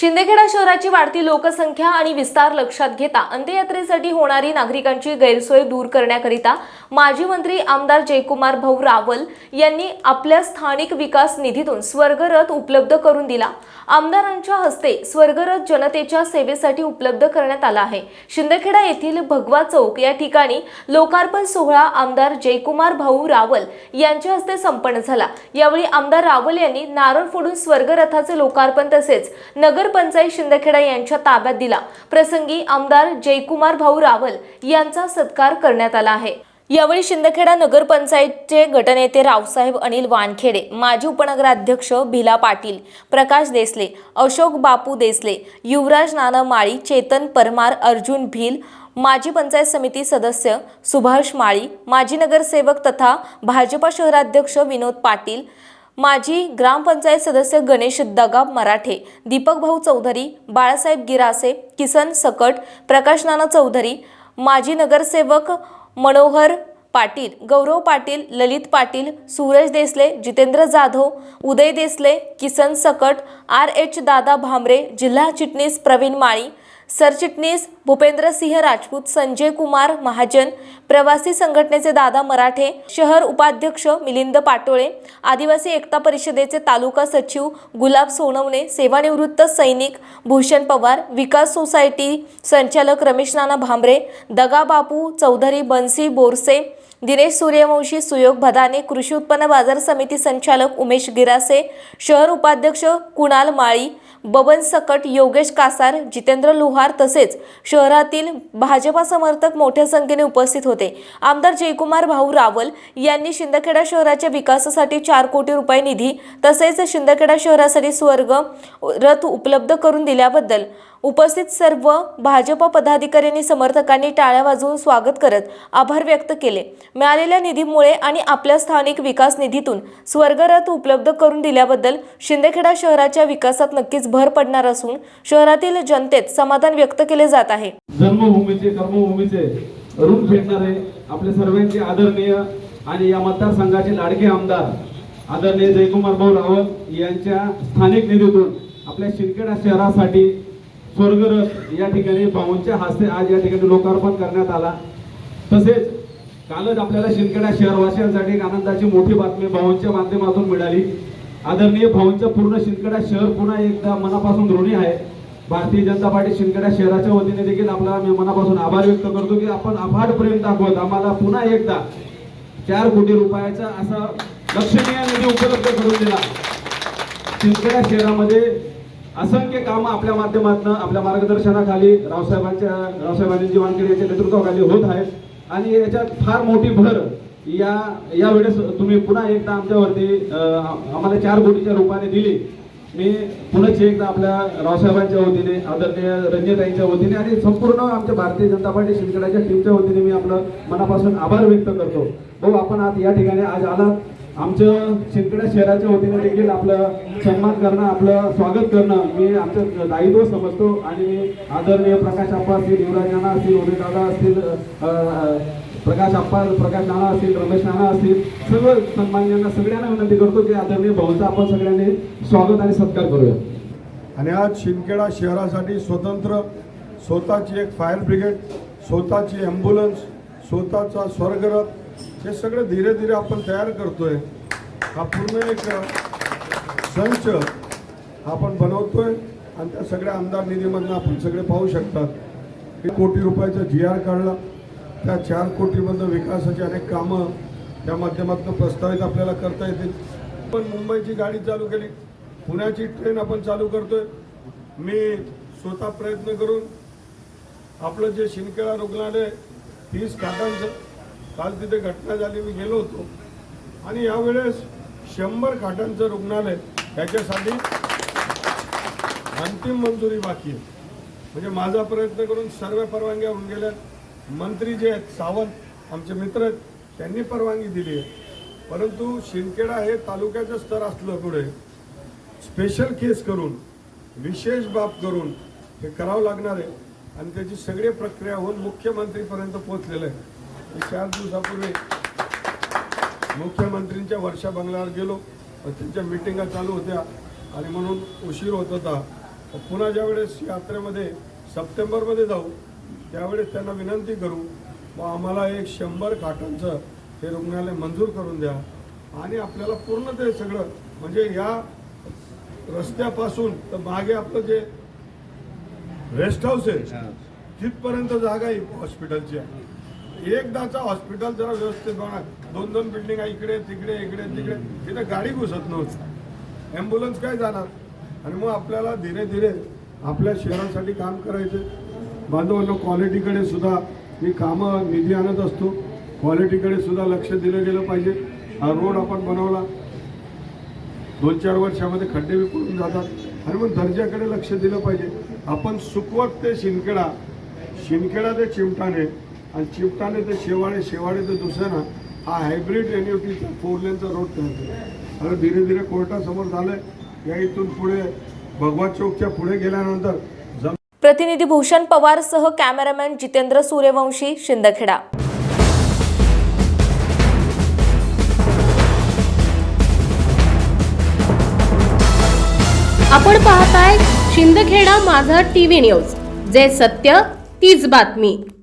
शिंदेखेडा शहराची वाढती लोकसंख्या आणि विस्तार लक्षात घेता अंत्ययात्रेसाठी होणारी नागरिकांची गैरसोय दूर करण्याकरिता माजी मंत्री आमदार जयकुमार भाऊ रावल यांनी आपल्या स्थानिक विकास निधीतून स्वर्गरथ उपलब्ध करून दिला. आमदारांच्या हस्ते स्वर्गरथ जनतेच्या सेवेसाठी उपलब्ध करण्यात आला आहे. शिंदखेडा येथील भगवा चौक या ठिकाणी लोकार्पण सोहळा आमदार जयकुमार भाऊ रावल यांच्या हस्ते संपन्न झाला. यावेळी आमदार रावल यांनी नारळ फोडून स्वर्गरथाचे लोकार्पण तसेच नगर नगरपंचायत शिंदखेडा यांच्या ताब्यात दिला. प्रसंगी आमदार जयकुमार भाऊ रावल यांचा सत्कार करण्यात आला आहे. यावेळी शिंदखेडा नगरपंचायतचे गटनेते रावसाहेब अनिल वानखेडे माजी उपनगराध्यक्ष भिला पाटील प्रकाश देसले अशोक बापू देसले युवराज नाना माळी चेतन परमार अर्जुन भिल माजी पंचायत समिती सदस्य सुभाष माळी माजी नगरसेवक तथा भाजपा शहराध्यक्ष विनोद पाटील माजी ग्रामपंचायत सदस्य गणेश दगाब मराठे दीपक भाऊ चौधरी बाळासाहेब गिरासे किसन सकट प्रकाश नाना चौधरी माजी नगरसेवक मनोहर पाटील गौरव पाटील ललित पाटील सूरज देसले जितेंद्र जाधव उदय देसले किसन सकट आर एच दादा भामरे जिल्हा चिटणीस प्रवीण माळी सरचिटणीस भूपेंद्रसिंह राजपूत संजय कुमार महाजन प्रवासी संघटनेचे दादा मराठे शहर उपाध्यक्ष मिलिंद पाटोळे आदिवासी एकता परिषदेचे तालुका सचिव गुलाब सोनवणे सेवानिवृत्त सैनिक भूषण पवार विकास सोसायटी संचालक रमेश नाना भांबरे दगा बापू चौधरी बन्सी बोरसे दिनेश सूर्यवंशी सुयोग भदाने कृषी उत्पन्न बाजार समिती संचालक उमेश गिरासे शहर उपाध्यक्ष कुणाल माळी बबन सकट योगेश कासार जितेंद्र लोहार तसेच शहरातील भाजपा समर्थक मोठ्या संख्येने उपस्थित होते. आमदार जयकुमार भाऊ रावल यांनी शिंदखेडा शहराच्या विकासासाठी चार कोटी रुपये निधी तसेच शिंदखेडा शहरासाठी स्वर्ग रथ उपलब्ध करून दिल्याबद्दल उपस्थित सर्व भाजप पदाधिकाऱ्यांनी समर्थकांनी टाळ्या वाजवून स्वागत करत आभार व्यक्त केले. मिळालेल्या निधीमुळे आणि आपल्या स्थानिक विकास निधीतून स्वर्गरथ उपलब्ध करून दिल्याबद्दल शिंदेखेडा शहराच्या विकासात नक्कीच भर पडणार असून शहरातील जनतेत समाधान व्यक्त केले जात आहे. जन्मभूमीचे कर्मभूमीचे ऋण फेडणारे आपले सर्वांचे आदरणीय आणि या मतदारसंघाचे लाडके आमदार आदरणीय जयकुमार भाऊ रावल यांच्या स्थानिक निधीतून आपल्या शिंदखेडा शहरासाठी स्वर्गरथ या ठिकाणी भाऊंच्या हस्ते आज या ठिकाणी लोकार्पण करण्यात आला. तसेच कालच आपल्याला शिंदखेडा शहरवासियांसाठी एक आनंदाची मोठी बातमी भाऊंच्या माध्यमातून मिळाली. आदरणीय भाऊंच्या पूर्ण शिंदखेडा शहर पुन्हा एकदा मनापासून ऋणी आहे. भारतीय जनता पार्टी शिंदखेडा शहराच्या वतीने देखील आपला मी मनापासून आभार व्यक्त करतो की आपण अफाट प्रेम दाखवत आम्हाला पुन्हा एकदा चार कोटी रुपयाचा असा लक्षणीय निधी उपलब्ध करून दिला. शिंदखेडा शहरामध्ये असंख्य कामं आपल्या माध्यमातून आपल्या मार्गदर्शनाखाली रावसाहेबांच्या रावसाहेबांची वानखेडे यांच्या नेतृत्वाखाली होत आहेत. आणि याच्यात फार मोठी भर या यावेळेस तुम्ही पुन्हा एकदा आमच्यावरती आम्हाला चार कोटीच्या रूपाने दिली. मी पुन्हा एकदा आपल्या रावसाहेबांच्या वतीने आदरणीय रंजनताईंच्या वतीने आणि संपूर्ण आमच्या भारतीय जनता पार्टी शिंदखेडाच्या टीमच्या वतीने मी आपलं मनापासून आभार व्यक्त करतो. भाऊ आपण आज या ठिकाणी आज आलात. आमचं शिंदखेडा शहराच्या वतीने देखील आपलं सन्मान करणं आपलं स्वागत करणं मी आमचं दायित्व समजतो आणि आदरणीय प्रकाश आप्पा असतील युवराज नाना असतील उदय दादा असतील प्रकाश आप्पा प्रकाश नाना असतील रमेश नाना असतील सर्व सन्मान्यांना सगळ्यांना विनंती करतो की आदरणीय भाऊचा आपण सगळ्यांनी स्वागत आणि सत्कार करूया. आणि आज शिंदखेडा शहरासाठी स्वतंत्र स्वतःची एक फायर ब्रिगेड स्वतःची ॲम्ब्युलन्स स्वतःचा स्वर्गरथ हे सगळं धीरे धीरे आपण तयार करतोय. हा पूर्ण एक संच आपण बनवतोय आणि त्या सगळ्या आमदार निधीमधनं आपण सगळे पाहू शकतात. एक कोटी रुपयाचा जी आर काढला. त्या चार कोटीमधनं विकासाची अनेक कामं त्या माध्यमातून प्रस्तावित आपल्याला करता येतील. पण मुंबईची गाडी चालू केली. पुण्याची ट्रेन आपण चालू करतोय. मी स्वतः प्रयत्न करून आपलं जे शिंदखेडा रुग्णालय तीस खाटांचं काल तिथे घटना झाली मी गेलो होतो. आणि यावेळेस शंभर खाटांचं रुग्णालय त्याच्यासाठी अंतिम मंजुरी बाकी आहे. म्हणजे माझा प्रयत्न करून सर्व परवानग्या होऊन गेल्या मंत्री जे आहेत सावंत आमचे मित्र आहेत त्यांनी परवानगी दिली आहे. परंतु शिंदखेडा हे तालुक्याचं स्तर असलं पुढे स्पेशल केस करून विशेष बाब करून हे करावं लागणार आहे. आणि त्याची सगळी प्रक्रिया होऊन मुख्यमंत्रीपर्यंत पोहोचलेलं आहे. चार दिवसापूर्वी मुख्यमंत्रींच्या वर्षा बंगल्यावर गेलो. त्यांच्या मिटिंगा चालू होत्या. आणि म्हणून उशीर होत होता. पुन्हा ज्यावेळेस यात्रेमध्ये सप्टेंबरमध्ये जाऊ त्यावेळेस त्यांना विनंती करू व आम्हाला एक शंभर खाटांचं हे रुग्णालय मंजूर करून द्या. आणि आपल्याला पूर्ण ते सगळं म्हणजे या रस्त्यापासून तर मागे आपलं जे रेस्ट हाऊस आहे तिथपर्यंत जागा आहे हॉस्पिटलची आहे. एकदाचा हॉस्पिटल जरा व्यवस्थित बघा. दोन दोन बिल्डिंग इकडे तिकडे इकडे तिकडे. तिथे गाडी घुसत नव्हती. ॲम्ब्युलन्स काय जाणार? आणि मग आपल्याला धीरे धीरे आपल्या शहरासाठी काम करायचं. बांधवांना क्वालिटीकडे सुद्धा मी कामं निधी आणत असतो. क्वालिटीकडे सुद्धा लक्ष दिलं गेलं पाहिजे. हा रोड आपण बनवला. दोन चार वर्षामध्ये खड्डे बी पडून जातात. आणि मग दर्जाकडे लक्ष दिलं पाहिजे. आपण सुकवत ते शिंदखेडा. शिंदखेडा ते चिमटाणे आणि चिमटाणे ते शेवाळे शेवाळे ते दुसऱ्यानं हा हायब्रिड एनयूटीचा फोर लेनचा रोड तयार केला. आता धीरे धीरे कोर्टासमोर झालंय. या इथून पुढे भगवा चौकच्या पुढे गेल्यानंतर जम प्रतिनिधी भूषण पवार सह कॅमेरामॅन जितेंद्र सूर्यवंशी शिंदखेडा. आपण पाहताय शिंदखेडा माझा टीव्ही न्यूज. जे सत्य तीच बातमी.